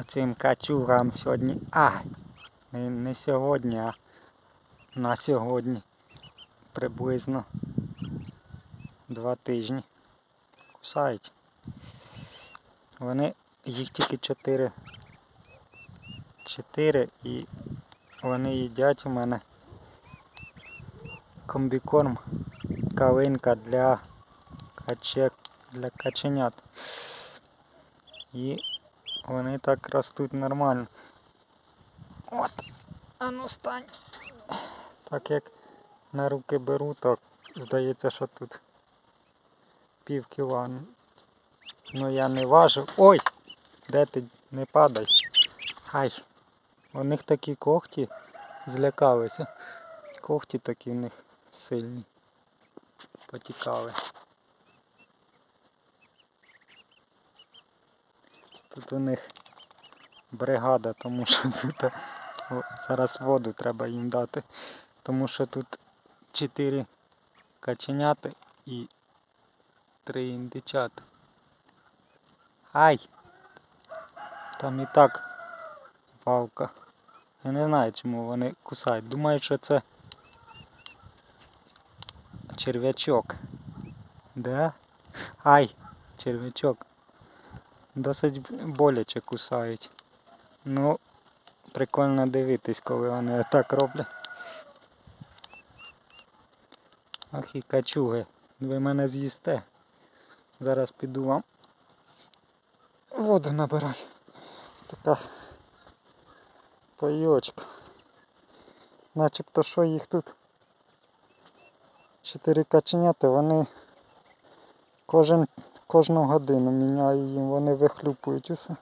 оцим качугам сьогодні. А, не, не сьогодні, а на сьогодні. Приблизно два тижні. Кусають. Вони їх тільки чотири. Чотири і вони їдять у мене комбікорм калинка для качек, для каченят. І вони так ростуть нормально. От, а ну стань. Так як на руки беру, то здається, що тут пів кіла. Ну я не важив. Ой! Де ти не падай? Ай! У них такі когті злякалися. Когті такі в них сильні. Потікали. Тут у них бригада, тому що тут о, зараз воду треба їм дати. Тому що тут чотири каченяти і три індичата. Ай! Там і так валка. Я не знаю, чому вони кусають. Думаю, що це черв'ячок. Да? Ай, черв'ячок. Досить боляче кусають. Ну, прикольно дивитись, коли вони так роблять. Ах і качуги, ви мене з'їсте. Зараз піду вам воду набирати. Така пайочка. Начебто що їх тут? Чотири каченята, вони кожен, кожну годину міняю їм, вони вихлюпують усе.